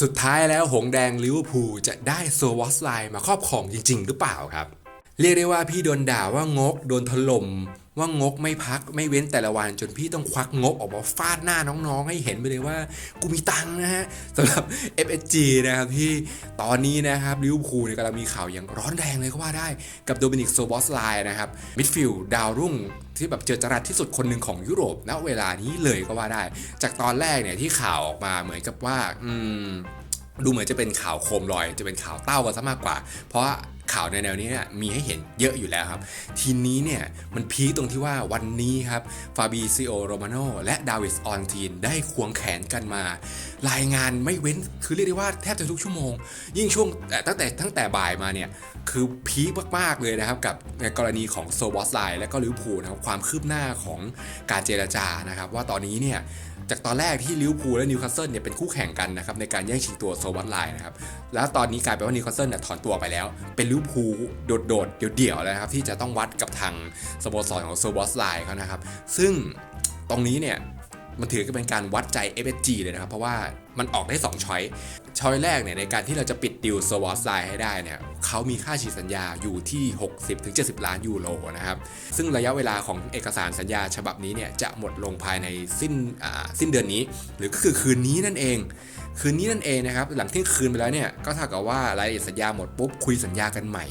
สุดท้ายแล้วหงแดงลิเวอร์พูลจะได้โซวอสไลน์มาครอบครองจริง ๆ หรือเปล่าครับ เรียกได้ว่าพี่โดนด่าว่างก โดนถล่ม ว่างกไม่พักไม่เว้นแต่ละวัน จนพี่ต้องควักงบออกมาฟาดหน้าน้องๆ ให้เห็นไปเลยว่า กูมีตังนะฮะสำหรับ FSG นะครับที่ตอนนี้นะครับลิเวอร์พูลเนี่ยกำลังมีข่าวอย่างร้อนแรงเลยก็ว่าได้กับโดมินิกโซบอสไลน์นะครับมิดฟิลด์ดาวรุ่งที่แบบเจอจรัสที่สุดคนหนึ่งของยุโรปณเวลานี้เลยก็ว่าได้ จากตอนแรกเนี่ยที่ข่าวออกมาเหมือนกับว่า อืมดูเหมือนจะเป็นข่าวโคมลอย จะเป็นข่าวเต้ากันซะมากกว่า เพราะ ข่าวในแนวนี้เนี่ยมีให้เห็นเยอะอยู่แล้วครับ ทีนี้เนี่ยมันพีคตรงที่ว่าวันนี้ครับฟาบิซิโอโรมาโนและดาวิสออนทีนได้ควงแขนกันมา รายงานไม่เว้นคือเรียกได้ว่าแทบจะทุกชั่วโมง ยิ่งช่วงแต่ตั้งแต่ตั้งแต่บ่ายมาเนี่ยคือพีคมาก ๆ เลยนะครับ กับในกรณีของโซบอสไลน์และก็ลิวพูลนะครับความคืบหน้าของการเจรจานะครับ ว่าตอนนี้เนี่ยจากตอนแรกที่ลิวพูลและนิวคาสเซิลเนี่ยเป็นคู่แข่งกันนะครับในการแย่งชิงตัวโซวัตไลน์นะครับแล้วตอนนี้กลายเป็นว่านิวคาสเซิลเนี่ยถอนตัวไปแล้ว เป็นลิวพูโดดๆ เดี่ยวๆแล้วนะครับ ที่จะต้องวัดกับทางสโมสรของโซบอสไลน์เขานะครับ ซึ่งตรงนี้เนี่ยมันถือก็เป็นการวัดใจ FSG เลยนะครับ เพราะว่ามันออกได้2ช้อย ช้อยแรกเนี่ยในการที่เราจะปิดดิวโซวอสไลน์ให้ได้เนี่ยเขามีค่าฉีดสัญญาอยู่ที่ 60-70 ล้านยูโรนะครับ ซึ่งระยะเวลาของเอกสารสัญญาฉบับนี้เนี่ยจะหมดลงภายในสิ้นสิ้นเดือนนี้ หรือก็คือคืนนี้นั่นเอง คืนนี้นั่นเองนะครับ หลังเที่ยงคืนไปแล้วเนี่ยก็เท่ากับว่ารายละเอียดสัญญาหมดปุ๊บคุยสัญญากันใหม่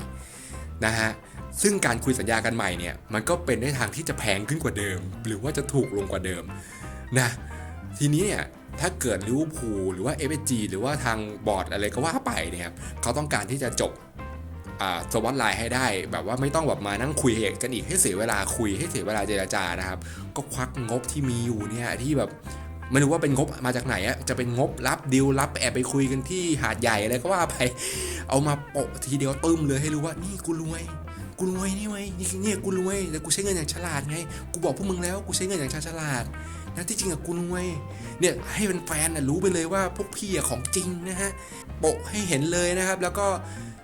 นะฮะซึ่งการคุยสัญญากันใหม่เนี่ยมันก็เป็นในทางที่จะแพงขึ้นกว่าเดิม หรือว่าจะถูกลงกว่าเดิมนะทีนี้เนี่ย ถ้าเกิดลิเวอร์พูลหรือว่า f อ g หรือว่าทางบอร์ดอะไรก็ว่าไปเนี่ยครับเขาต้องการที่จะจบสวัสดไลน์ให้ได้ แบบว่าไม่ต้องแบบมานั่งคุยกันอีกให้เสียเวลาคุยให้เสียเวลาเจรจานะครับ ก็ควักงบที่มีอยู่เนี่ยที่แบบไม่รู้ว่าเป็นงบมาจากไหนอะจะเป็นงบรับดิวรับแอบไปคุยกันที่หาดใหญ่อะไรก็ว่าไป เอามาโปะทีเดียวตึ้มเลยให้รู้ว่านี่กูรวย กูรวยนี่ไว้ยนี่เนี่ยกูรวยแต่กูใช้เงินอย่างฉลาดไง กูบอกพวกมึงแล้วกูใช้เงินอย่างฉลาดนะที่จริงอะกูรวยเนี่ยให้เป็นแฟนนะรู้ไปเลยว่าพวกพี่อะของจริงนะฮะโปะให้เห็นเลยนะครับ แล้วก็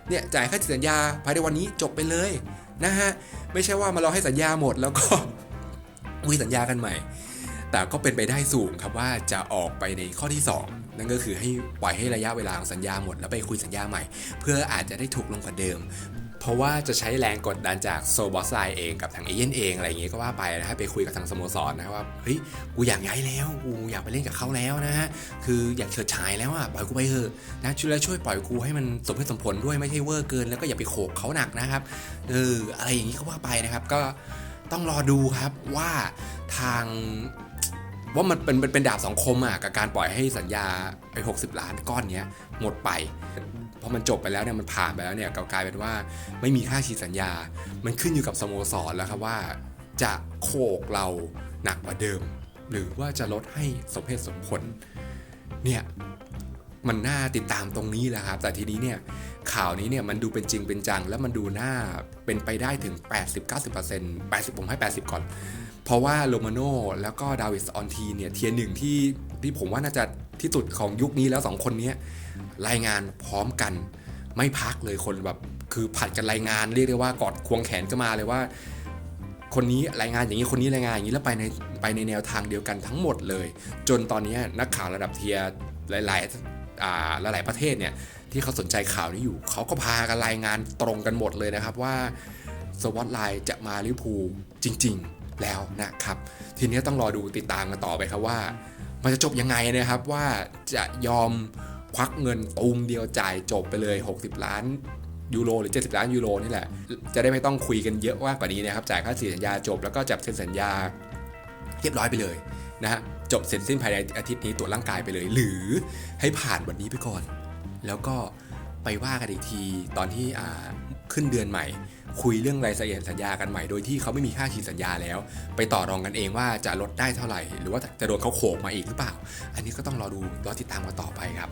เนี่ยจ่ายค่าสัญญาภายในวันนี้จบไปเลยนะฮะไม่ใช่ว่ามารอให้สัญญาหมดแล้วก็คุยสัญญากันใหม่ แต่ก็เป็นไปได้สูงครับว่าจะออกไปในข้อที่ 2 นั่นก็คือให้ปล่อยให้ระยะเวลาของสัญญาหมดแล้วไปคุยสัญญาใหม่ เพื่ออาจจะได้ถูกลงกว่าเดิม เพราะว่าจะใช้แรงกดดันจากโซบอสไลเองกับทางเอเย่นเองอะไรอย่างเงี้ยก็ว่าไปนะฮะไปคุยกับทางสโมสรนะครับว่าเฮ้ยกูอยากย้ายแล้วกูอยากไปเล่นกับเขาแล้วนะฮะคืออยากเฉิดฉายแล้วอะปล่อยกูไปเถอะนะช่วยแล้วช่วยปล่อยกูให้มันสมเหตุสมผลด้วยไม่ใช่เวอร์เกิน แล้วก็อย่าไปโขกเขาหนักนะครับเอออะไรอย่างงี้ก็ว่าไปนะครับก็ต้องรอดูครับว่าทาง ว่ามันเป็นเป็นเป็นดาบสองคมอะกับการปล่อยให้สัญญาไอ้หกสิบล้านก้อนเนี้ยหมดไปพอมันจบไปแล้วเนี่ยมันผ่านไปแล้วเนี่ยก็กลายเป็นว่าไม่มีค่าฉีดสัญญา มันขึ้นอยู่กับสโมสรแล้วครับว่า จะโคกเราหนักกว่าเดิม หรือว่าจะลดให้สมเหตุสมผลเนี่ย มันน่าติดตามตรงนี้แหละครับ แต่ทีนี้เนี่ยข่าวนี้เนี่ยมันดูเป็นจริงเป็นจัง แล้วมันดูน่าเป็นไปได้ถึง 80-90% 80 ผมให้ 80 ก่อน เพราะว่าโรมาโน่แล้วก็ดาวิสออนทีเนี่ยเทียร์หนึ่งที่ที่ผมว่าน่าจะที่สุดของยุคนี้แล้วสองคนนี้รายงานพร้อมกันไม่พักเลยคนแบบคือผัดกันรายงานเรียกได้ว่ากอดควงแขนก็มาเลยว่า คนนี้รายงานอย่างนี้คนนี้รายงานอย่างนี้แล้วไปในไปในแนวทางเดียวกันทั้งหมดเลย จนตอนนี้นักข่าวระดับเทียร์หลาย ๆ หลาย ๆ ประเทศเนี่ยที่เขาสนใจข่าวนี้อยู่ เขาก็พากันรายงานตรงกันหมดเลยนะครับว่าสวอตไลน์จะมาลิพูจริง ๆ แล้วนะครับ ทีนี้ต้องรอดูติดตามกันต่อไปครับว่า มันจะจบยังไงนะครับว่าจะยอมควักเงินตูมเดียวจ่ายจบไปเลย 60 ล้านยูโรหรือ 70 ล้านยูโรนี่แหละ จะได้ไม่ต้องคุยกันเยอะว่ากว่านี้นะครับ จ่ายค่าสัญญาจบแล้วก็จับเซ็นสัญญาเรียบร้อยไปเลย นะฮะจบเสร็จสิ้นภายในอาทิตย์นี้ตรวจร่างกายไปเลย หรือให้ผ่านวันนี้ไปก่อน แล้วก็ไปว่ากันอีกทีตอนที่ขึ้นเดือนใหม่ คุยเรื่องรายละเอียดสัญญากันใหม่โดยที่เขาไม่มีค่าฉีดสัญญาแล้ว ไปต่อรองกันเองว่าจะลดได้เท่าไหร่ หรือว่าจะโดนเขาโขกมาอีกหรือเปล่า อันนี้ก็ต้องรอดูรอติดตามกันต่อไปครับ